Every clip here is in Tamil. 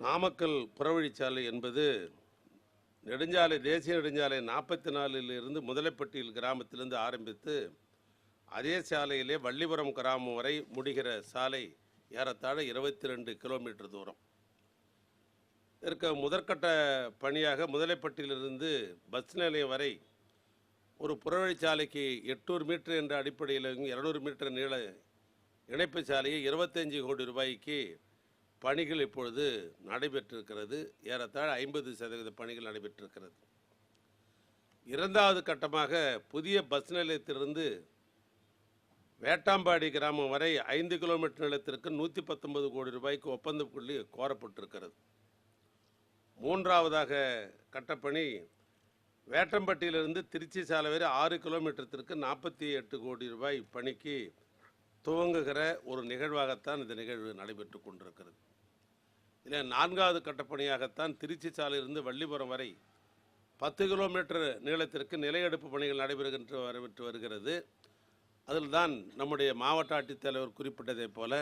நாமக்கல் புறவழிச்சாலை என்பது நெடுஞ்சாலை தேசிய நெடுஞ்சாலை நாற்பத்தி நாலில் இருந்து முதலைப்பட்டியில் கிராமத்திலிருந்து ஆரம்பித்து அதே சாலையிலே வள்ளிபுரம் கிராமம் வரை முடிகிற சாலை ஏறத்தாழ இருபத்தி ரெண்டு கிலோமீட்டர் தூரம். இதற்கு முதற்கட்ட பணியாக முதலைப்பட்டியிலிருந்து பஸ் நிலையம் வரை ஒரு புறவழிச்சாலைக்கு எட்நூறு மீட்டர் என்ற அடிப்படையில் இரநூறு மீட்டர் நீள இணைப்பு சாலையை இருபத்தஞ்சு கோடி ரூபாய்க்கு பணிகள் இப்பொழுது நடைபெற்றிருக்கிறது. ஏறத்தாழ ஐம்பது சதவீத பணிகள் நடைபெற்றிருக்கிறது. இரண்டாவது கட்டமாக புதிய பஸ் நிலையத்திலிருந்து வேட்டாம்பாடி கிராமம் வரை ஐந்து கிலோமீட்டர் நிலத்திற்கு நூற்றி பத்தொன்பது கோடி ரூபாய்க்கு ஒப்பந்த புள்ளி கோரப்பட்டிருக்கிறது. மூன்றாவதாக கட்டப்பணி வேட்டம்பட்டியிலிருந்து திருச்சி சாலை வரை ஆறு கிலோமீட்டருக்கு நாற்பத்தி எட்டு கோடி ரூபாய் பணிக்கு துவங்குகிற ஒரு நிகழ்வாகத்தான் இந்த நிகழ்வு நடைபெற்று கொண்டிருக்கிறது. இதில் நான்காவது கட்டப்பணியாகத்தான் திருச்சி சாலையிலிருந்து வள்ளிபுரம் வரை பத்து கிலோமீட்டர் நீளத்திற்கு நிலையெடுப்பு பணிகள் நடைபெறுகின்ற வரவிட்டு வருகிறது. அதில் தான் நம்முடைய மாவட்ட ஆட்சித்தலைவர் குறிப்பிட்டதைப் போல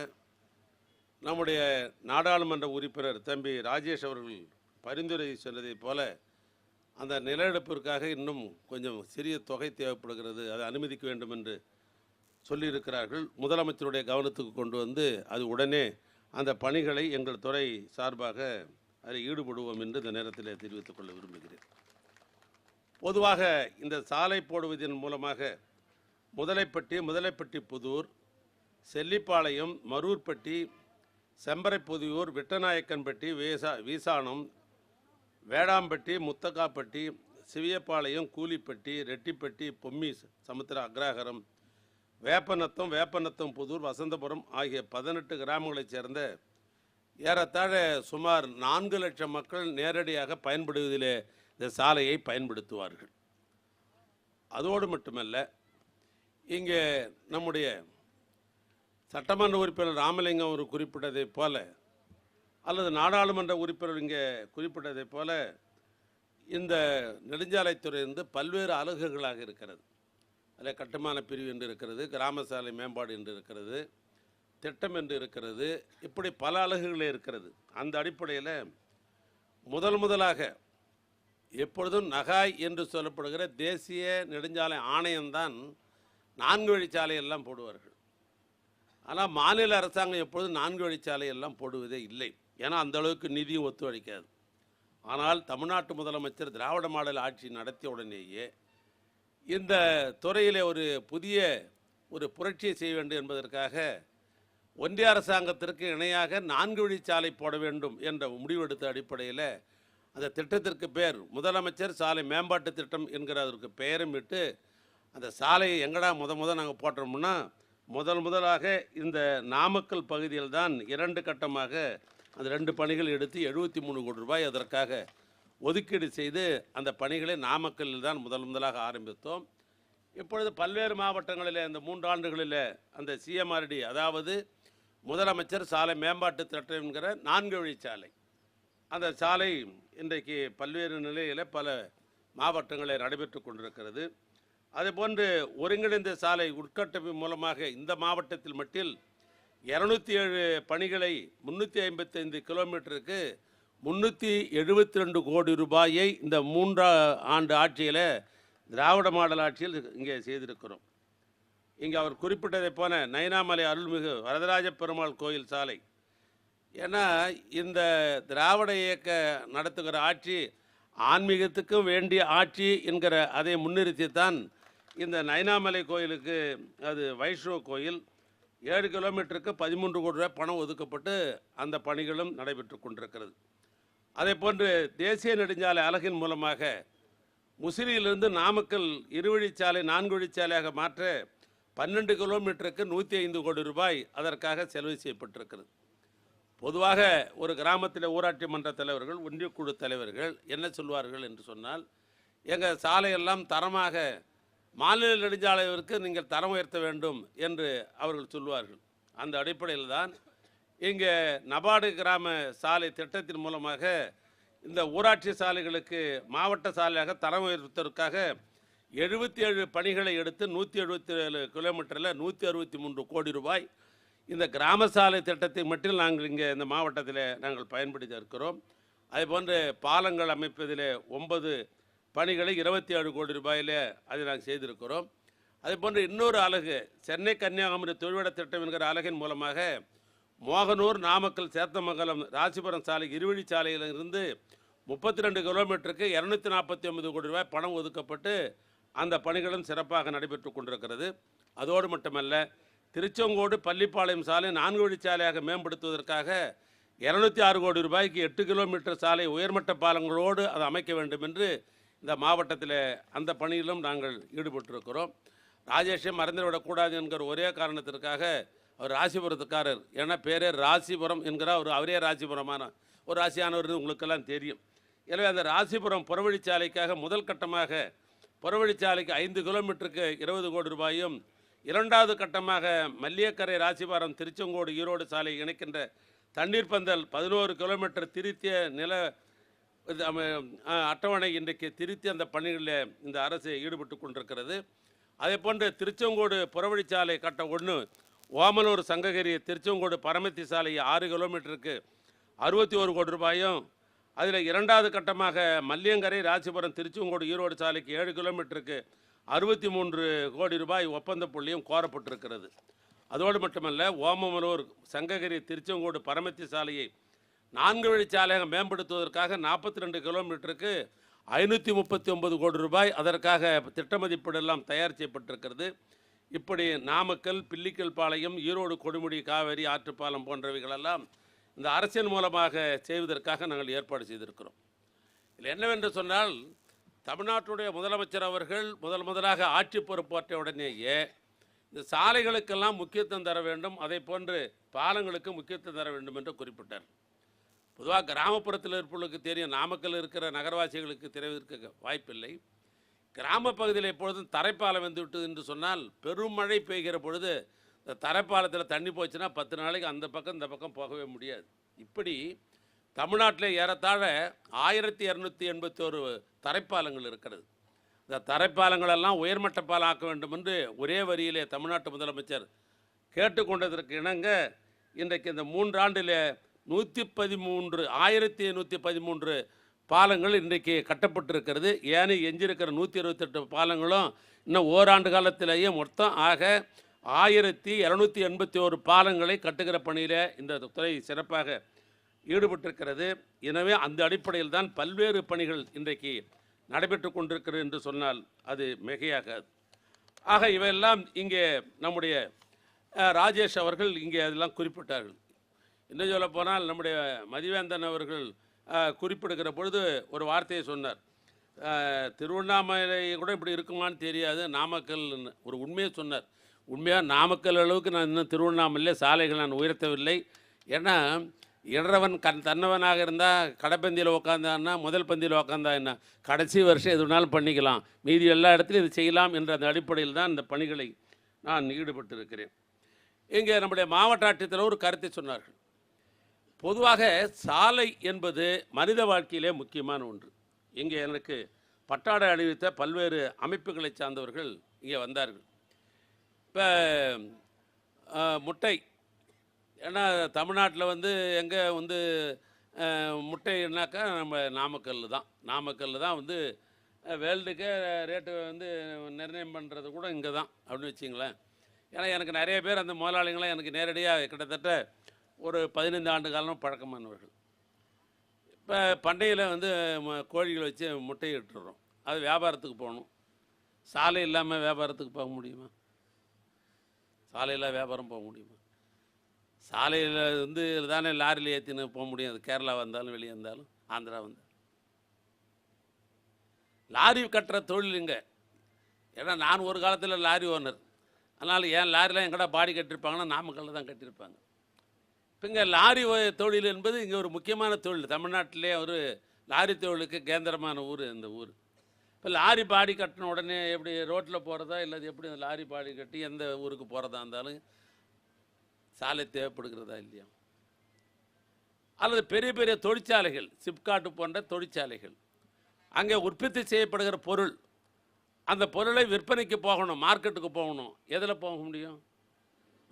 நம்முடைய நாடாளுமன்ற உறுப்பினர் தம்பி ராஜேஷ் அவர்கள் பரிந்துரை சொன்னதைப் போல அந்த நிலையெடுப்பிற்காக இன்னும் கொஞ்சம் சிறிய தொகை தேவைப்படுகிறது. அதை அனுமதிக்க வேண்டும் என்று சொல்லியிருக்கிறார்கள். முதலமைச்சருடைய கவனத்துக்கு கொண்டு வந்து அது உடனே அந்த பணிகளை எங்கள் துறை சார்பாக அதில் ஈடுபடுவோம் என்று இந்த நேரத்தில் தெரிவித்துக் கொள்ள விரும்புகிறேன். பொதுவாக இந்த சாலை போடுவதன் மூலமாக முதலைப்பட்டி முதலைப்பட்டி புதூர் செல்லிப்பாளையம் மரூர்பட்டி செம்பரைப்புதியூர் விட்டநாயக்கன்பட்டி வீசா வீசானம் வேடாம்பட்டி முத்தக்காப்பட்டி சிவியப்பாளையம் கூலிப்பட்டி ரெட்டிப்பட்டி பொம்மி சமுத்திர அக்ராகரம் வேப்பநத்தம் வேப்பநத்தம் புதூர் வசந்தபுரம் ஆகிய பதினெட்டு கிராமங்களைச் சேர்ந்த ஏறத்தாழ சுமார் நான்கு லட்சம் மக்கள் நேரடியாக பயன்படுவதிலே இந்த சாலையை பயன்படுத்துவார்கள். அதோடு மட்டுமல்ல இங்கே நம்முடைய சட்டமன்ற உறுப்பினர் ராமலிங்கம் அவர் குறிப்பிட்டதைப் போல அல்லது நாடாளுமன்ற உறுப்பினர் இங்கே குறிப்பிட்டதைப் போல இந்த நெடுஞ்சாலைத்துறை வந்து பல்வேறு அலகுகளாக இருக்கிறது. அதில் கட்டுமான பிரிவு என்று இருக்கிறது கிராம சாலை மேம்பாடு என்று இருக்கிறது திட்டம் என்று இருக்கிறது இப்படி பல அலகுகளே இருக்கிறது. அந்த அடிப்படையில் முதல் முதலாக எப்பொழுதும் நகாய் என்று சொல்லப்படுகிற தேசிய நெடுஞ்சாலை ஆணையம்தான் நான்கு வழிச்சாலையெல்லாம் போடுவார்கள். ஆனால் மாநில அரசாங்கம் எப்பொழுதும் நான்கு வழிச்சாலையெல்லாம் போடுவதே இல்லை. ஏன்னா அந்தளவுக்கு நிதியும் ஒத்துழைக்காது. ஆனால் தமிழ்நாட்டு முதலமைச்சர் திராவிட மாடல் ஆட்சி நடத்திய உடனேயே இந்த துறையிலே ஒரு புதிய ஒரு புரட்சியை செய்ய வேண்டும் என்பதற்காக ஒன்றிய அரசாங்கத்திற்கு இணையாக நான்கு வழிச்சாலை போட வேண்டும் என்ற முடிவெடுத்த அடிப்படையில் அந்த திட்டத்திற்கு பேர் முதலமைச்சர் சாலை மேம்பாட்டு திட்டம் என்கிற அதற்கு பெயரும் விட்டு அந்த சாலையை எங்கடா முத முத நாங்கள் போட்டோம்னா முதல் முதலாக இந்த நாமக்கல் பகுதியில் தான் இரண்டு கட்டமாக அந்த ரெண்டு பணிகள் எடுத்து எழுபத்தி மூணு கோடி ரூபாய் அதற்காக ஒதுக்கீடு செய்து அந்த பணிகளை நாமக்கல்லில் தான் முதல் முதலாக ஆரம்பித்தோம். இப்பொழுது பல்வேறு மாவட்டங்களில் இந்த மூன்று ஆண்டுகளில் அந்த சிஎம்ஆர்டி அதாவது முதலமைச்சர் சாலை மேம்பாட்டு திட்டம் என்கிற நான்கு வழிச்சாலை. அந்த சாலை இன்றைக்கு பல்வேறு நிலையில் பல மாவட்டங்களில் நடைபெற்று கொண்டிருக்கிறது. அதுபோன்று ஒருங்கிணைந்த சாலை உட்கட்டமைப்பு மூலமாக இந்த மாவட்டத்தில் மட்டில் இரநூத்தி ஏழு பணிகளை முந்நூற்றி ஐம்பத்தைந்து கிலோமீட்டருக்கு முந்நூற்றி எழுபத்தி ரெண்டு கோடி ரூபாயை இந்த மூன்றா ஆண்டு ஆட்சியில் திராவிட மாடல் ஆட்சியில் இங்கே செய்திருக்கிறோம். இங்கே அவர் குறிப்பிட்டதைப் போன நயனாமலை அருள்மிகு வரதராஜ பெருமாள் கோயில் சாலை. ஏன்னா இந்த திராவிட இயக்க நடத்துகிற ஆட்சி ஆன்மீகத்துக்கும் வேண்டிய ஆட்சி என்கிற அதை முன்னிறுத்தித்தான் இந்த நயனாமலை கோயிலுக்கு அது வைஷ்ணவ கோயில். ஏழு கிலோமீட்டருக்கு பதிமூன்று கோடி ரூபாய் பணம் ஒதுக்கப்பட்டு அந்த பணிகளும் நடைபெற்று கொண்டிருக்கிறது. அதே போன்று தேசிய நெடுஞ்சாலை அலகின் மூலமாக முசிறியிலிருந்து நாமக்கல் இருவழிச்சாலை நான்கு வழிச்சாலையாக மாற்ற பன்னெண்டு கிலோமீட்டருக்கு நூற்றி ஐந்து கோடி ரூபாய் அதற்காக செலவு செய்யப்பட்டிருக்கிறது. பொதுவாக ஒரு கிராமத்தில் ஊராட்சி மன்ற தலைவர்கள் ஒன்றிய குழு தலைவர்கள் என்ன சொல்வார்கள் என்று சொன்னால் எங்கள் சாலையெல்லாம் தரமாக மாநில நெடுஞ்சாலையிற்கு நீங்கள் தரம் உயர்த்த வேண்டும் என்று அவர்கள் சொல்வார்கள். அந்த அடிப்படையில் தான் இங்கே நபார்டு கிராம சாலை திட்டத்தின் மூலமாக இந்த ஊராட்சி சாலைகளுக்கு மாவட்ட சாலையாக தரம் உயர்த்துவதற்காக எழுபத்தி ஏழு பணிகளை எடுத்து நூற்றி எழுபத்தி ஏழு கிலோமீட்டரில் நூற்றி அறுபத்தி மூன்று கோடி ரூபாய் இந்த கிராம சாலை திட்டத்தை மட்டும் நாங்கள் இங்கே இந்த மாவட்டத்தில் நாங்கள் பயன்படுத்தி இருக்கிறோம். அதே போன்று பாலங்கள் அமைப்பதில் ஒன்பது பணிகளை இருபத்தி ஏழு கோடி ரூபாயில் அதை நாங்கள் செய்திருக்கிறோம். அதே போன்று இன்னொரு அலகு சென்னை கன்னியாகுமரி தொழில்விட திட்டம் என்கிற அலகின் மூலமாக மோகனூர் நாமக்கல் சேத்தமங்கலம் ராசிபுரம் சாலை இருவழி சாலையிலிருந்து முப்பத்தி ரெண்டு கிலோமீட்டருக்கு இரநூத்தி நாற்பத்தி ஒன்பது கோடி ரூபாய் பணம் ஒதுக்கப்பட்டு அந்த பணிகளும் சிறப்பாக நடைபெற்று கொண்டிருக்கிறது. அதோடு மட்டுமல்ல திருச்செங்கோடு பள்ளிப்பாளையம் சாலை நான்கு வழிச்சாலையாக மேம்படுத்துவதற்காக இருநூத்தி ஆறு கோடி ரூபாய்க்கு எட்டு கிலோமீட்டர் சாலை உயர்மட்ட பாலங்களோடு அதை அமைக்க வேண்டும் என்று இந்த மாவட்டத்தில் அந்த பணியிலும் நாங்கள் ஈடுபட்டிருக்கிறோம். ராஜேஷை மறந்துவிடக்கூடாது என்கிற ஒரே காரணத்திற்காக அவர் ராசிபுரத்துக்காரர். ஏன்னா பேரே ராசிபுரம் என்கிற ஒரு அவரே ராசிபுரமான ஒரு ராசியானவர் உங்களுக்கெல்லாம் தெரியும். எனவே அந்த ராசிபுரம் புறவழிச்சாலைக்காக முதல் கட்டமாக புறவழிச்சாலைக்கு ஐந்து கிலோமீட்டருக்கு இருபது கோடி ரூபாயும் இரண்டாவது கட்டமாக மல்லியக்கரை ராசிபுரம் திருச்செங்கோடு ஈரோடு சாலை இணைக்கின்ற தண்ணீர் பந்தல் பதினோரு கிலோமீட்டர் திருத்திய நில இது அட்டவணை இன்றைக்கு திருத்தி அந்த பணிகளில் இந்த அரசு ஈடுபட்டு கொண்டிருக்கிறது. அதே போன்று திருச்செங்கோடு புறவழிச்சாலை கட்ட ஒன்று ஓமலூர் சங்ககிரி திருச்செங்கோடு பரமத்தி சாலை ஆறு கிலோமீட்டருக்கு அறுபத்தி ஒரு கோடி ரூபாயும் அதில் இரண்டாவது கட்டமாக மல்லியங்கரை ராசிபுரம் திருச்செங்கோடு ஈரோடு சாலைக்கு ஏழு கிலோமீட்டருக்கு அறுபத்தி மூன்று கோடி ரூபாய் ஒப்பந்த புள்ளியும் கோரப்பட்டிருக்கிறது. அதோடு மட்டுமல்ல ஓமமலூர் சங்ககிரி திருச்செங்கோடு பரமத்தி சாலையை நான்கு வழிச்சாலையாக மேம்படுத்துவதற்காக நாற்பத்தி ரெண்டு கிலோமீட்டருக்கு ஐநூற்றி முப்பத்தி ஒன்பது கோடி ரூபாய் அதற்காக திட்ட தயார் செய்யப்பட்டிருக்கிறது. இப்படி நாமக்கல் பில்லிக்கல் பாளையம் ஈரோடு கொடுமுடி காவேரி ஆற்றுப்பாலம் போன்றவைகளெல்லாம் இந்த அரசியல் மூலமாக செய்வதற்காக நாங்கள் ஏற்பாடு செய்திருக்கிறோம். இதில் என்னவென்று சொன்னால் தமிழ்நாட்டுடைய முதலமைச்சர் அவர்கள் முதல் முதலாக ஆட்சி பொறுப்பாற்றிய உடனேயே இந்த சாலைகளுக்கெல்லாம் முக்கியத்துவம் தர வேண்டும் அதை போன்று பாலங்களுக்கு முக்கியத்துவம் தர வேண்டும் என்று குறிப்பிட்டார். பொதுவாக கிராமப்புறத்தில் இருப்பவர்களுக்கு தெரியும் நாமக்கல் இருக்கிற நகரவாசிகளுக்கு தெரிவதற்கு வாய்ப்பில்லை. கிராம பகுதியில் எப்பொழுதும் தரைப்பாலம் வந்து விட்டது என்று சொன்னால் பெருமழை பெய்கிற பொழுது இந்த தரைப்பாலத்தில் தண்ணி போச்சுன்னா பத்து நாளைக்கு அந்த பக்கம் இந்த பக்கம் போகவே முடியாது. இப்படி தமிழ்நாட்டில் ஏறத்தாழ ஆயிரத்தி இரநூத்தி எண்பத்தி ஒரு தரைப்பாலங்கள் இருக்கிறது. இந்த தரைப்பாலங்களெல்லாம் உயர்மட்ட பாலம் ஆக்க வேண்டும் என்று ஒரே வரியிலே தமிழ்நாட்டு முதலமைச்சர் கேட்டுக்கொண்டதற்கு இணங்க இன்றைக்கு இந்த மூன்றாண்டில் நூற்றி பதிமூன்று ஆயிரத்தி நூற்றி பதிமூன்று பாலங்கள் இன்றைக்கு கட்டப்பட்டிருக்கிறது. ஏனை எஞ்சிருக்கிற நூற்றி இருபத்தெட்டு பாலங்களும் இன்னும் ஓராண்டு காலத்திலேயே மொத்தம் ஆக ஆயிரத்தி இரநூத்தி எண்பத்தி ஒரு பாலங்களை கட்டுகிற பணியில் இந்த துறை சிறப்பாக ஈடுபட்டிருக்கிறது. எனவே அந்த அடிப்படையில் தான் பல்வேறு பணிகள் இன்றைக்கு நடைபெற்று கொண்டிருக்கிறது என்று சொன்னால் அது மிகையாகாது. ஆக இவையெல்லாம் இங்கே நம்முடைய ராஜேஷ் அவர்கள் இங்கே அதெல்லாம் குறிப்பிட்டார்கள். இன்னும் சொல்ல போனால் நம்முடைய மதிவேந்தன் அவர்கள் குறிப்பிடுகிற பொழுது ஒரு வார்த்தையை சொன்னார். திருவண்ணாமலை கூட இப்படி இருக்குமான்னு தெரியாது. நாமக்கல்னு ஒரு உண்மையை சொன்னார். உண்மையாக நாமக்கல் அளவுக்கு நான் இன்னும் திருவண்ணாமலையில் சாலைகள் நான் உயர்த்தவில்லை. ஏன்னா இடறவன் கண் தன்னவனாக இருந்தால் கடைப்பந்தியில் உட்காந்தான்னா முதல் பந்தியில் உட்காந்தா என்ன? கடைசி வருஷம் எது வேணாலும் பண்ணிக்கலாம். மீதி எல்லா இடத்துலையும் இது செய்யலாம் என்ற அந்த அடிப்படையில் தான் இந்த பணிகளை நான் ஈடுபட்டிருக்கிறேன். இங்கே நம்முடைய மாவட்ட ஆட்சித்தலைவர் ஒரு கருத்தை சொன்னார்கள். பொதுவாக சாலை என்பது மனித வாழ்க்கையிலே முக்கியமான ஒன்று. இங்கே எனக்கு பட்டாடை அணிவித்த பல்வேறு அமைப்புகளை சார்ந்தவர்கள் இங்கே வந்தார்கள். இப்போ முட்டை. ஏன்னா தமிழ்நாட்டில் வந்து எங்கே வந்து முட்டைனாக்கா நம்ம நாமக்கல் தான். நாமக்கல் தான் வந்து வேர்ல்டுக்கே ரேட்டு வந்து நிர்ணயம் பண்ணுறது கூட இங்கே தான் அப்படின்னு வச்சிங்களேன். ஏன்னா எனக்கு நிறைய பேர் அந்த முதலாளிங்களாம் எனக்கு நேரடியாக கிட்டத்தட்ட ஒரு பதினைந்து ஆண்டு காலம் பழக்கமானவர்கள். இப்போ பண்டையில் வந்து ம- கோழிகளை வச்சு முட்டையை இட்டுறோம் அது வியாபாரத்துக்கு போகணும். சாலை இல்லாமல் வியாபாரத்துக்கு போக முடியுமா? சாலையில் வியாபாரம் போக முடியுமா? சாலையில் வந்து தானே லாரியில் ஏற்றின்னு போக முடியும். அது கேரளா வந்தாலும் வெளியே வந்தாலும் ஆந்திரா வந்தாலும். லாரி கட்டுற தொழில் இங்கே ஏன்னா நான் ஒரு காலத்தில் லாரி ஓனர். அதனால் ஏன் லாரிலாம் எங்கடா பாடி கட்டியிருப்பாங்கன்னா நாமக்கல்ல தான் கட்டியிருப்பாங்க இப்போ இங்கே லாரி தொழில் என்பது இங்கே ஒரு முக்கியமான தொழில். தமிழ்நாட்டிலே ஒரு லாரி தொழிலுக்கு கேந்திரமான ஊர் இந்த ஊர். இப்போ லாரி பாடி கட்டின உடனே எப்படி ரோட்டில் போகிறதா இல்லை அது எப்படி அந்த லாரி பாடி கட்டி எந்த ஊருக்கு போகிறதா இருந்தாலும் சாலை தேவைப்படுகிறதா இல்லையா? அல்லது பெரிய பெரிய தொழிற்சாலைகள் சிப்காட்டு போன்ற தொழிற்சாலைகள். அங்கே உற்பத்தி செய்யப்படுகிற பொருள் அந்த பொருளை விற்பனைக்கு போகணும் மார்க்கெட்டுக்கு போகணும். எதில் போக முடியும்?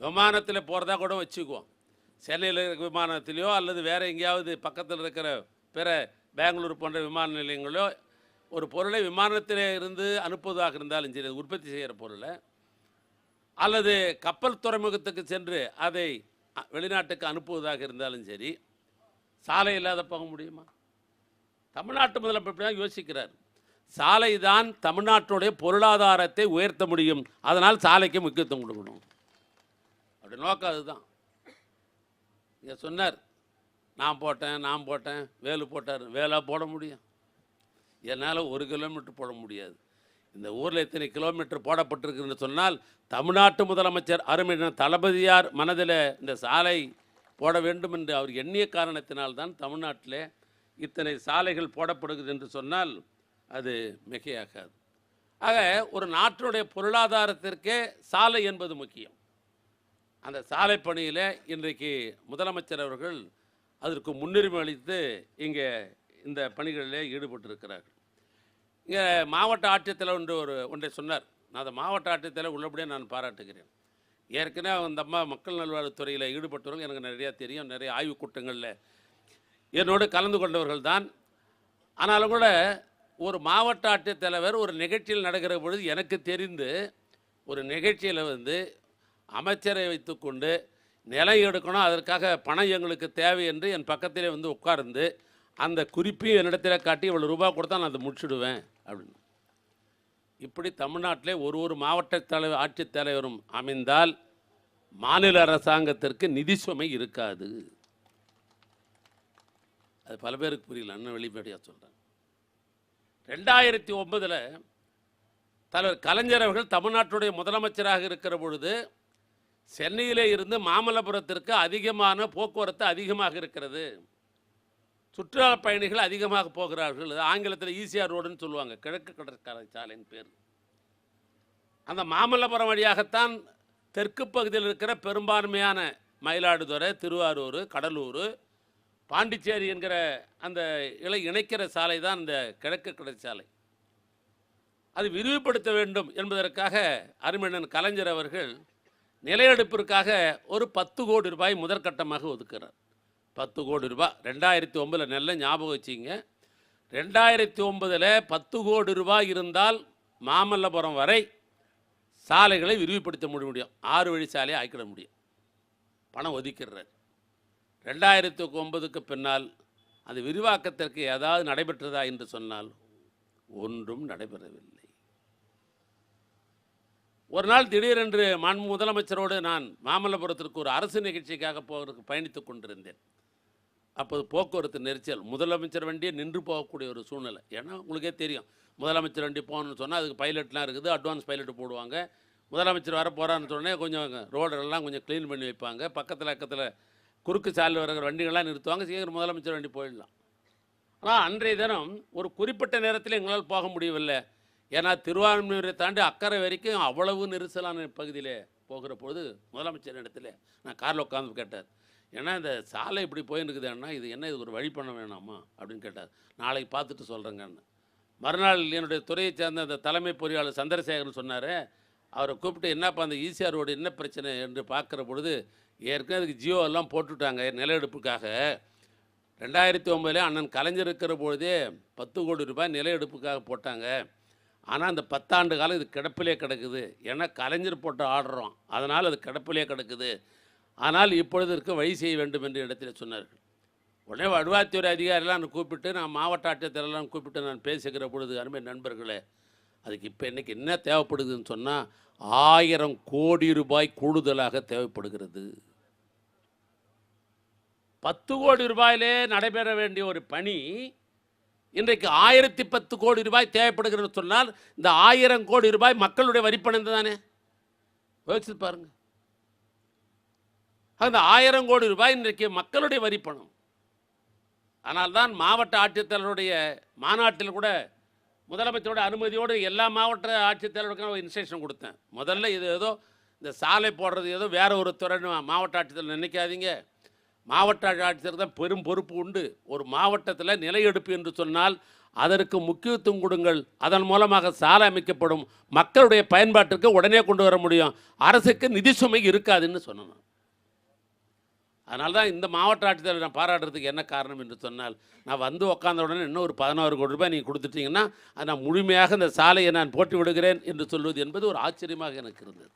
விமானத்தில் போகிறதா கூட வச்சுக்குவோம். சென்னையில் இருக்கிற விமானத்திலையோ அல்லது வேறு எங்கேயாவது பக்கத்தில் இருக்கிற பிற பெங்களூர் போன்ற விமான நிலையங்களோ ஒரு பொருளை விமானத்தில் இருந்து அனுப்புவதாக இருந்தாலும் சரி உற்பத்தி செய்கிற பொருளை அல்லது கப்பல் துறைமுகத்துக்கு சென்று அதை வெளிநாட்டுக்கு அனுப்புவதாக இருந்தாலும் சரி சாலை இல்லாத போக முடியுமா? தமிழ்நாட்டு முதலமைச்சர் தான் யோசிக்கிறார். சாலை தான் தமிழ்நாட்டுடைய பொருளாதாரத்தை உயர்த்த முடியும். அதனால் சாலைக்கு முக்கியத்துவம் கொடுக்கணும். அப்படி நோக்கம் அதுதான். இதை சொன்னார் நான் போட்டேன் நான் போட்டேன் வேலு போட்டார் வேலாக போட முடியும். என்னால் ஒரு கிலோமீட்டர் போட முடியாது. இந்த ஊரில் இத்தனை கிலோமீட்டர் போடப்பட்டிருக்குன்னு சொன்னால் தமிழ்நாட்டு முதலமைச்சர் அருமையான தளபதியார் மனதில் இந்த சாலை போட வேண்டும் என்று அவர் எண்ணிய காரணத்தினால்தான் தமிழ்நாட்டில் இத்தனை சாலைகள் போடப்படுகிறது என்று சொன்னால் அது மிகையாகாது. ஆக ஒரு நாட்டினுடைய பொருளாதாரத்திற்கே சாலை என்பது முக்கியம். அந்த சாலை பணியில் இன்றைக்கு முதலமைச்சர் அவர்கள் அதற்கு முன்னுரிமை அளித்து இங்கே இந்த பணிகளிலே ஈடுபட்டிருக்கிறார்கள். இங்கே மாவட்ட ஆட்சித்தலைவர் ஒன்று ஒரு ஒன்றை சொன்னார். நான் அந்த மாவட்ட ஆட்சித்தலைவர் உள்ளபடியே நான் பாராட்டுகிறேன். ஏற்கனவே அந்த அம்மா மக்கள் நல்வாழ்வுத்துறையில் ஈடுபட்டவர்கள் எனக்கு நிறையா தெரியும் நிறைய ஆய்வுக் கூட்டங்களில் என்னோடு கலந்து கொண்டவர்கள் தான். ஆனாலும் கூட ஒரு மாவட்ட ஆட்சித்தலைவர் ஒரு நிகழ்ச்சியில் நடக்கிற பொழுது எனக்கு தெரிந்து ஒரு நிகழ்ச்சியில் வந்து அமைச்சரை வைத்துக்கொண்டு நிலம் எடுக்கணும். அதற்காக பணம் எங்களுக்கு தேவை என்று என் பக்கத்திலே வந்து உட்கார்ந்து அந்த குறிப்பையும் என்னிடத்தில் காட்டி இவ்வளோ ரூபா கொடுத்தா நான் அதை முடிச்சுடுவேன் அப்படின்னு. இப்படி தமிழ்நாட்டிலே ஒரு ஒரு மாவட்ட தலைவர் ஆட்சித் தலைவரும் அமைந்தால் மாநில அரசாங்கத்திற்கு நிதி சுமை இருக்காது. அது பல பேருக்கு புரியல. அண்ணன் வெளிப்படையாக சொல்கிறேன் ரெண்டாயிரத்தி ஒன்பதில் தலைவர் கலைஞர் அவர்கள் தமிழ்நாட்டுடைய முதலமைச்சராக இருக்கிற பொழுது சென்னையிலே இருந்து மாமல்லபுரத்திற்கு அதிகமான போக்குவரத்து அதிகமாக இருக்கிறது. சுற்றுலா பயணிகள் அதிகமாக போகிறார்கள். ஆங்கிலத்தில் ஈசிஆர் ரோடுன்னு சொல்லுவாங்க. கிழக்கு கடற்கரை சாலையின் பேர். அந்த மாமல்லபுரம் வழியாகத்தான் தெற்கு பகுதியில் இருக்கிற பெரும்பான்மையான மயிலாடுதுறை திருவாரூர் கடலூர் பாண்டிச்சேரி என்கிற அந்த இலை இணைக்கிற சாலை தான் இந்த கிழக்கு கடற்கரை சாலை அது விரிவுபடுத்த வேண்டும் என்பதற்காக அருமையண்ணன் கலைஞர் அவர்கள் நிலையெடுப்பிற்காக ஒரு பத்து கோடி ரூபாய் முதற்கட்டமாக ஒதுக்குறார். பத்து கோடி ரூபாய். ரெண்டாயிரத்தி ஒன்பதில் நல்ல ஞாபகம் வச்சிங்க ரெண்டாயிரத்தி ஒன்பதில் பத்து கோடி ரூபாய் இருந்தால் மாமல்லபுரம் வரை சாலைகளை விரிவுபடுத்த முடிய முடியும். ஆறு வழி சாலையை ஆக்கிட முடியும். பணம் ஒதுக்கிடுறாரு. ரெண்டாயிரத்தி ஒன்பதுக்கு பின்னால் அது விரிவாக்கத்திற்கு ஏதாவது நடைபெற்றதா என்று சொன்னால் ஒன்றும் நடைபெறவில்லை. ஒரு நாள் திடீரென்று மாண்பு முதலமைச்சரோடு நான் மாமல்லபுரத்திற்கு ஒரு அரசு நிகழ்ச்சிக்காக போவதற்கு பயணித்துக் கொண்டிருந்தேன். அப்போது போக்குவரத்து நெரிசல் முதலமைச்சர் வண்டியே நின்று போகக்கூடிய ஒரு சூழ்நிலை. ஏன்னா உங்களுக்கே தெரியும் முதலமைச்சர் வண்டி போகணும்னு சொன்னால் அதுக்கு பைலட்லாம் இருக்குது அட்வான்ஸ் பைலட் போடுவாங்க. முதலமைச்சர் வர போகிறான்னு சொன்னே கொஞ்சம் ரோடெல்லாம் கொஞ்சம் க்ளீன் பண்ணி வைப்பாங்க. பக்கத்தில் பக்கத்தில் குறுக்கு சாலை வர வண்டிகள்லாம் நிறுத்துவாங்க சீக்கிரம் முதலமைச்சர் வண்டி போயிடலாம். ஆனால் அன்றைய தினம் ஒரு குறிப்பிட்ட நேரத்தில் எங்களால் போக முடியவில்லை. ஏன்னா திருவான்மையூரை தாண்டி அக்கறை வரைக்கும் அவ்வளவு நெரிசலான பகுதியில் போகிற பொழுது முதலமைச்சர் இடத்துல நான் காரில் உட்காந்து கேட்டார். ஏன்னா இந்த சாலை இப்படி போயின்னு இது என்ன இது ஒரு வழி பண்ண வேணாமா? அப்படின்னு கேட்டார். நாளைக்கு பார்த்துட்டு சொல்கிறேங்கன்னு மறுநாள் என்னுடைய துறையை சேர்ந்த அந்த தலைமை பொறியாளர் சந்திரசேகரன் சொன்னார் அவரை கூப்பிட்டு என்னப்பா அந்த ஈசிஆர் ரோடு என்ன பிரச்சனை? என்று பார்க்குற பொழுது ஏற்கனவே அதுக்கு ஜியோ எல்லாம் போட்டுட்டாங்க நிலஎடுப்புக்காக. ரெண்டாயிரத்தி ஒம்பதுல அண்ணன் கலைஞர் இருக்கிற பொழுதே பத்து கோடி ரூபாய் நில எடுப்புக்காக போட்டாங்க. ஆனால் அந்த பத்தாண்டு காலம் இது கிடப்பிலே கிடக்குது. ஏன்னா கலைஞர் போட்டு ஆடுறோம். அதனால் அது கிடப்பிலே கிடக்குது. ஆனால் இப்பொழுது இருக்க வழி செய்ய வேண்டும் என்று இடத்துல சொன்னார்கள். உடனே வடுவாத்துறை அதிகாரிலாம் நான் கூப்பிட்டு நான் மாவட்ட ஆட்சியர்களெல்லாம் கூப்பிட்டு நான் பேசுகிற பொழுது அருமை நண்பர்களே அதுக்கு இப்போ இன்றைக்கி என்ன தேவைப்படுதுன்னு சொன்னால் ஆயிரம் கோடி ரூபாய் கூடுதலாக தேவைப்படுகிறது. பத்து கோடி ரூபாயிலே நடைபெற வேண்டிய ஒரு பணி இன்றைக்கு ஆயிரத்தி பத்து கோடி ரூபாய் தேவைப்படுகிறது சொன்னால் இந்த ஆயிரம் கோடி ரூபாய் மக்களுடைய வரிப்பணம் தானே? யோசிச்சு பாருங்க. அந்த ஆயிரம் கோடி ரூபாய் இன்றைக்கு மக்களுடைய வரிப்பணம் ஆனால் தான் மாவட்ட ஆட்சித்தலைவருடைய மாநாட்டில் கூட முதலமைச்சரோட அனுமதியோடு எல்லா மாவட்ட ஆட்சித்தலைவருக்கும் ஒரு இன்ஸ்ட்ரக்ஷன் கொடுத்தேன். முதல்ல இது ஏதோ இந்த சாலை போடுறது ஏதோ வேற ஒரு துறை மாவட்ட ஆட்சித்தலைவர் நினைக்காதீங்க. மாவட்ட ஆட்சியர் தான் பெரும் பொறுப்பு உண்டு. ஒரு மாவட்டத்தில் நிலையெடுப்பு என்று சொன்னால் அதற்கு முக்கியத்துவம் கொடுங்கள். அதன் மூலமாக சாலை அமைக்கப்படும். மக்களுடைய பயன்பாட்டிற்கு உடனே கொண்டு வர முடியும். அரசுக்கு நிதி சுமை இருக்காதுன்னு சொன்னோம் அதனால தான் இந்த மாவட்ட ஆட்சித்தலைவர் நான் பாராட்டுறதுக்கு என்ன காரணம் என்று சொன்னால் நான் வந்து உட்காந்த உடனே இன்னும் ஒரு பதினாறு கோடி ரூபாய் நீங்கள் கொடுத்துட்டீங்கன்னா அதை நான் முழுமையாக இந்த சாலையை நான் போட்டி விடுகிறேன் என்று சொல்வது என்பது ஒரு ஆச்சரியமாக எனக்கு இருந்தது.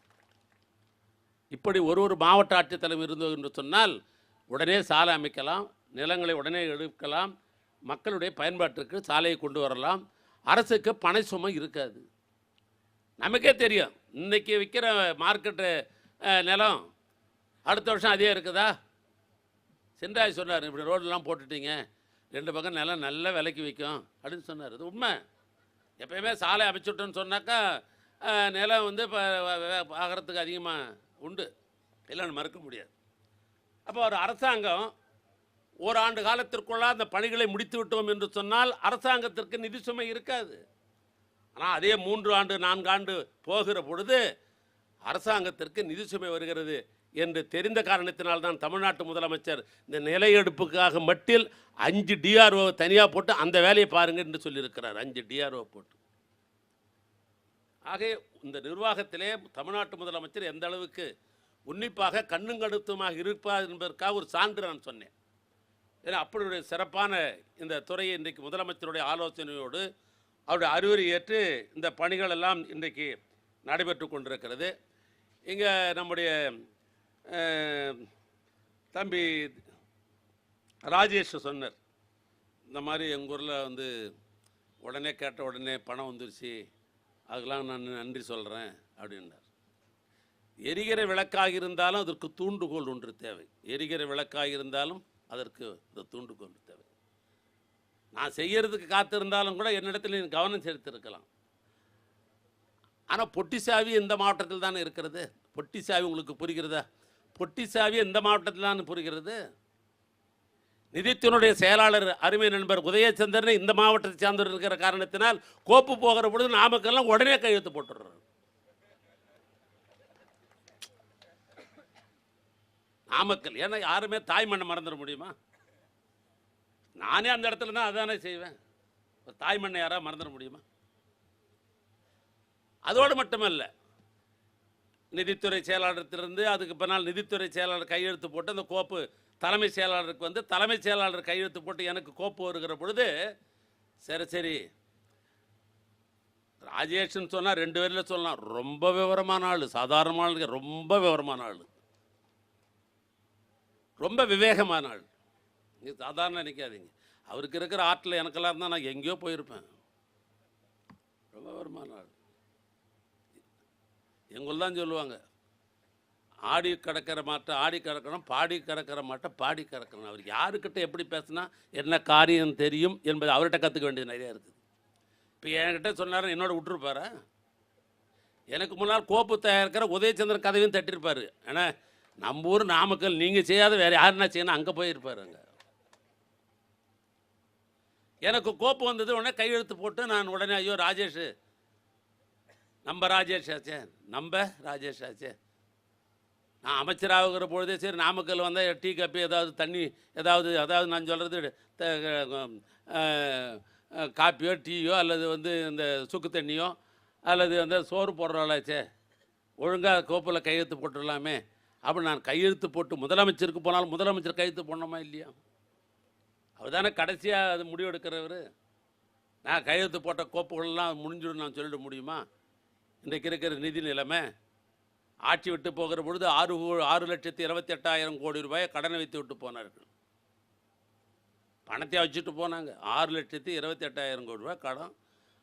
இப்படி ஒரு ஒரு மாவட்ட ஆட்சித்தலைவர் இருந்தது என்று சொன்னால் உடனே சாலை அமைக்கலாம் நிலங்களை உடனே எடுக்கலாம் மக்களுடைய பயன்பாட்டிற்கு சாலையை கொண்டு வரலாம். அரசுக்கு பண சுமை இருக்காது. நமக்கே தெரியும் இன்றைக்கி விற்கிற மார்க்கெட்டு நிலம் அடுத்த வருஷம் அதே இருக்குதா? சென்றாய் சொன்னார் இப்படி ரோடெல்லாம் போட்டுட்டீங்க ரெண்டு பக்கம் நிலம் நல்ல விலைக்கு விற்கும் அப்படின்னு சொன்னார். அது உண்மை. எப்பயுமே சாலை அமைச்சுட்டோன்னு சொன்னாக்கா நிலம் வந்து இப்போ ஆகிறதுக்கு அதிகமாக உண்டு. இல்லைன்னு மறுக்க முடியாது. அப்போ ஒரு அரசாங்கம் ஒரு ஆண்டு காலத்திற்குள்ள அந்த பணிகளை முடித்து விட்டோம் என்று சொன்னால் அரசாங்கத்திற்கு நிதி சுமை இருக்காது. ஆனால் அதே மூன்று ஆண்டு நான்கு ஆண்டு போகிற பொழுது அரசாங்கத்திற்கு நிதி சுமை வருகிறது என்று தெரிந்த காரணத்தினால் தான் தமிழ்நாட்டு முதலமைச்சர் இந்த நிலையெடுப்புக்காக மட்டில் அஞ்சு டிஆர்ஓ தனியாக போட்டு அந்த வேலையை பாருங்கள் என்று சொல்லியிருக்கிறார். அஞ்சு டிஆர்ஓ போட்டு. ஆக இந்த நிர்வாகத்திலே தமிழ்நாட்டு முதலமைச்சர் எந்த அளவுக்கு உன்னிப்பாக கண்ணுங்கடுத்துமாக இருப்பார் என்பதற்காக ஒரு சான்று நான் சொன்னேன். ஏன்னா அப்படி சிறப்பான இந்த துறையை இன்றைக்கு முதலமைச்சருடைய ஆலோசனையோடு அவருடைய அறிவுரை ஏற்று இந்த பணிகள் எல்லாம் இன்றைக்கு நடைபெற்று கொண்டிருக்கிறது. இங்கே நம்முடைய தம்பி ராஜேஷ் சொன்னார். இந்த மாதிரி எங்கள் ஊரில் வந்து உடனே கேட்ட உடனே பணம் வந்துருச்சு. அதுக்கெலாம் நான் நன்றி சொல்கிறேன் அப்படின்னார். எரிகிற விளக்காக இருந்தாலும் அதற்கு தூண்டுகோல் ஒன்று தேவை. எரிகிற விளக்காக இருந்தாலும் அதற்கு இந்த தூண்டுகோல் தேவை. நான் செய்கிறதுக்கு காத்திருந்தாலும் கூட என்னிடத்தில் நீ கவனம் செலுத்திருக்கலாம் ஆனால் பொட்டி சாவி இந்த மாவட்டத்தில் தானே இருக்கிறது? பொட்டி சாவி உங்களுக்கு புரிகிறதா? பொட்டி சாவி எந்த மாவட்டத்தில் தான் புரிகிறது? நிதித்தினுடைய செயலாளர் அருமை நண்பர் உதயச்சந்திரன் இந்த மாவட்டத்தை சார்ந்தவர் இருக்கிற காரணத்தினால் கோப்பு போகிற பொழுது நாமக்கெல்லாம் உடனே கையெழுத்து போட்டுடுறாரு. நாமக்கல். ஏன்னா யாருமே தாய் மண்ணை மறந்துட முடியுமா? நானே அந்த இடத்துல தான் அதானே செய்வேன். ஒரு தாய் மண்ணை யாராவது மறந்துட முடியுமா? அதோடு மட்டுமல்ல நிதித்துறை செயலாளர்த்திலிருந்து அதுக்கு பின்னால் நிதித்துறை செயலாளர் கையெழுத்து போட்டு அந்த கோப்பு தலைமை செயலாளருக்கு வந்து தலைமை செயலாளர் கையெழுத்து போட்டு எனக்கு கோப்பு வருகிற பொழுது சரி சரி. ராஜேஷ்னு சொன்னால் ரெண்டு பேரில் சொல்லலாம். ரொம்ப விவரமான ஆள் சாதாரணமான ரொம்ப விவரமான ஆள். ரொம்ப விவேகமான ஆள் நீ சாதாரண நினைக்காதீங்க. அவருக்கு இருக்கிற ஆற்றில் எனக்கெல்லாம் இருந்தால் நான் எங்கேயோ போயிருப்பேன். ரொம்ப வருமான ஆள் எங்கூர் தான் சொல்லுவாங்க. ஆடி கடக்கிற மாட்டை ஆடி கிடக்கணும் பாடி கடக்கிற மாட்டை பாடி கிடக்கணும் அவர் யாருக்கிட்ட எப்படி பேசுனா என்ன காரியம் தெரியும் என்பது அவர்கிட்ட கற்றுக்க வேண்டியது நிறையா இருக்குது. இப்போ என்கிட்ட சொன்னார் என்னோட விட்டுருப்பாரா? எனக்கு முன்னால் கோப்பு தயாரிக்கிற உதயச்சந்திரன் கதையும் தட்டியிருப்பார் ஏன்னா நம்ம ஊர் நாமக்கல் நீங்கள் செய்யாத வேறு யாருன்னா செய்யணும் அங்கே போயிருப்பாருங்க எனக்கு கோப்பு வந்தது உடனே கையெழுத்து போட்டு நான் உடனே ஐயோ ராஜேஷ் நம்ம ராஜேஷ் ஆச்சே நம்ம ராஜேஷ் ஆச்சே. நான் அமைச்சராகிற பொழுதே சரி நாமக்கல் வந்தால் டீ காப்பி ஏதாவது தண்ணி ஏதாவது அதாவது நான் சொல்கிறது காப்பியோ டீயோ அல்லது வந்து இந்த சுக்கு தண்ணியோ அல்லது வந்து சோறு போடுறாளாச்சே ஒழுங்காக கோப்பில் கையெழுத்து போட்டுடலாமே அப்போ நான் கையெழுத்து போட்டு முதலமைச்சருக்கு போனாலும் முதலமைச்சர் கையெழுத்து போடணுமா இல்லையா? அவர் தானே கடைசியாக அது முடிவெடுக்கிறவர். நான் கையெழுத்து போட்ட கோப்புகள்லாம் முடிஞ்சிடும் நான் சொல்லிட முடியுமா? இன்றைக்கு இருக்கிற நிதி நிலைமை ஆட்சி விட்டு போகிற பொழுது ஆறு ஆறு லட்சத்தி இருபத்தி எட்டாயிரம் கோடி ரூபாயை கடனை வைத்து விட்டு போனார்கள். பணத்தை வச்சுட்டு போனாங்க. ஆறு லட்சத்தி இருபத்தி எட்டாயிரம் கோடி ரூபாய் கடன்.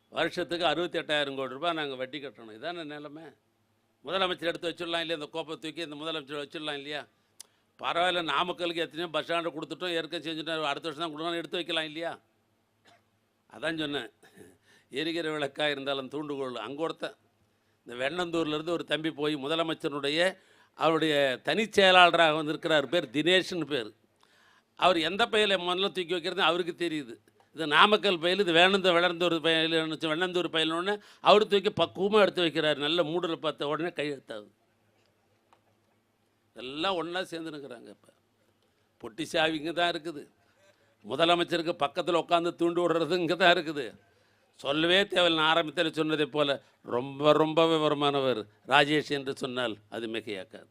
வருஷத்துக்கு அறுபத்தி எட்டாயிரம் கோடி ரூபாய் நாங்கள் வட்டி கட்டணும். இதான நிலைமை. முதலமைச்சர் எடுத்து வச்சிடலாம் இல்லையா? இந்த கோப்பை தூக்கி இந்த முதலமைச்சர் வச்சிடலாம் இல்லையா? பரவாயில்ல நாமக்கலுக்கு எத்தனையோ பஸ் ஸ்டாண்டு கொடுத்துட்டோம் ஏற்கனவே செஞ்சுட்டோம் அடுத்த வருஷம் தான் கொடுக்கணும் எடுத்து வைக்கலாம் இல்லையா? அதான் சொன்னேன். எரிகிற விளக்காக இருந்தாலும் தூண்டுகோள் அங்கே ஒருத்தன் இந்த வெண்ணந்தூர்லேருந்து ஒரு தம்பி போய் முதலமைச்சருடைய அவருடைய தனிச் செயலாளராக வந்திருக்கிறார் பேர் தினேஷ்னு பேர். அவர் எந்த பையில முதல்ல தூக்கி வைக்கிறது அவருக்கு தெரியுது. இது நாமக்கல் பயில் இது வேணந்த வெள்ளந்தூர் பயில் வெண்ணந்தூர் பயிலுன்னு அவர் தூக்கி பக்குவமாக எடுத்து வைக்கிறார். நல்ல மூடில் பார்த்த உடனே கையெழுத்தாகுது எல்லாம் ஒன்றா சேர்ந்துருக்குறாங்க இப்போ. பொட்டி சாவி இங்கே தான் இருக்குது. முதலமைச்சருக்கு பக்கத்தில் உட்காந்து தூண்டு விடுறது இங்கே தான் இருக்குது. சொல்லவே தேவையில்லை. நான் ஆரம்பத்தில் சொன்னதை போல் ரொம்ப ரொம்ப விவரமானவர் ராஜேஷ் என்று சொன்னால் அது மிகையாக்காது.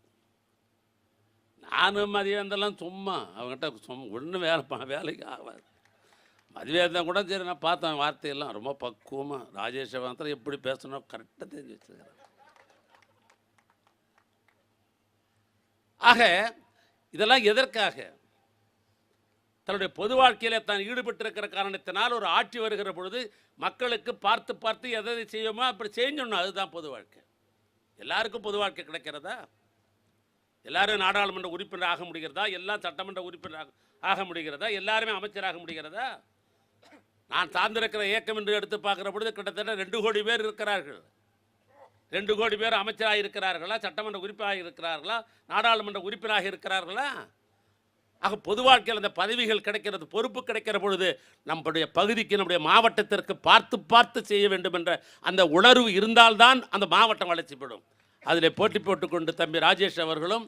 நானும் மதியம் மதியானந்தெல்லாம் சும்மா அவங்ககிட்ட சும்மா ஒன்றும் வேலை பா- வேலைக்கு ஆகாது. அதுவே இருந்தால் கூட சரி நான் பார்த்தேன் வார்த்தையெல்லாம். ரொம்ப பக்குவமாக ராஜேஷ் மாத்திரம் எப்படி பேசணும் கரெக்டாக தெரிஞ்சு வச்சுருக்கிறேன். ஆக இதெல்லாம் எதற்காக? தன்னுடைய பொது வாழ்க்கையில் தான் ஈடுபட்டிருக்கிற காரணத்தினால் ஒரு ஆட்சி வருகிற பொழுது மக்களுக்கு பார்த்து பார்த்து எதை செய்யுமோ அப்படி செஞ்சோம் அதுதான் பொது வாழ்க்கை. எல்லாருக்கும் பொது வாழ்க்கை கிடைக்கிறதா? எல்லாரும் நாடாளுமன்ற உறுப்பினர் ஆக முடிகிறதா? எல்லாம் சட்டமன்ற உறுப்பினர் ஆக- ஆக முடிகிறதா? எல்லாருமே அமைச்சராக முடிகிறதா? நான் சார்ந்திருக்கிற இயக்கம் என்று எடுத்து பார்க்குற பொழுது கிட்டத்தட்ட ரெண்டு கோடி பேர் இருக்கிறார்கள். ரெண்டு கோடி பேர் அமைச்சராக இருக்கிறார்களா சட்டமன்ற உறுப்பினராக இருக்கிறார்களா நாடாளுமன்ற உறுப்பினராக இருக்கிறார்களா? ஆக பொது வாழ்க்கையில் அந்த பதவிகள் கிடைக்கிறது பொறுப்பு கிடைக்கிற பொழுது நம்முடைய பகுதிக்கு நம்முடைய மாவட்டத்திற்கு பார்த்து பார்த்து செய்ய வேண்டும் என்ற அந்த உணர்வு இருந்தால்தான் அந்த மாவட்டம் வளர்ச்சி அதில் போட்டி போட்டுக்கொண்டு தம்பி ராஜேஷ் அவர்களும்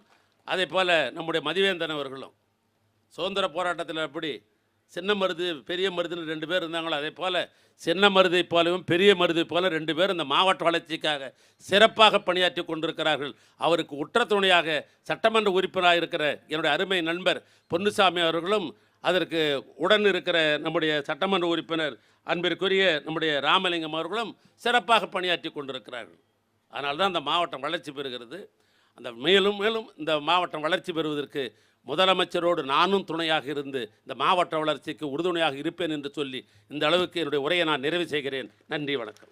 அதே போல் நம்முடைய மதிவேந்தன் அவர்களும். சுதந்திர போராட்டத்தில் எப்படி சின்ன மருது பெரிய மருதுன்னு ரெண்டு பேர் இருந்தாங்களோ அதே போல் சின்ன மருதை போலவும் பெரிய மருதை போல ரெண்டு பேர் இந்த மாவட்ட வளர்ச்சிக்காக சிறப்பாக பணியாற்றி கொண்டிருக்கிறார்கள். அவருக்கு உற்ற துணையாக சட்டமன்ற உறுப்பினராக இருக்கிற என்னுடைய அருமை நண்பர் பொன்னுசாமி அவர்களும் அதற்கு உடன் இருக்கிற நம்முடைய சட்டமன்ற உறுப்பினர் அன்பிற்குரிய நம்முடைய ராமலிங்கம் அவர்களும் சிறப்பாக பணியாற்றி கொண்டிருக்கிறார்கள். அதனால்தான் அந்த மாவட்டம் வளர்ச்சி பெறுகிறது. அந்த மேலும் மேலும் இந்த மாவட்டம் வளர்ச்சி பெறுவதற்கு முதலமைச்சரோடு நானும் துணையாக இருந்து இந்த மாவட்ட வளர்ச்சிக்கு உறுதுணையாக இருப்பேன் என்று சொல்லி இந்த அளவுக்கு என்னுடைய உரையை நான் நிறைவு செய்கிறேன். நன்றி வணக்கம்.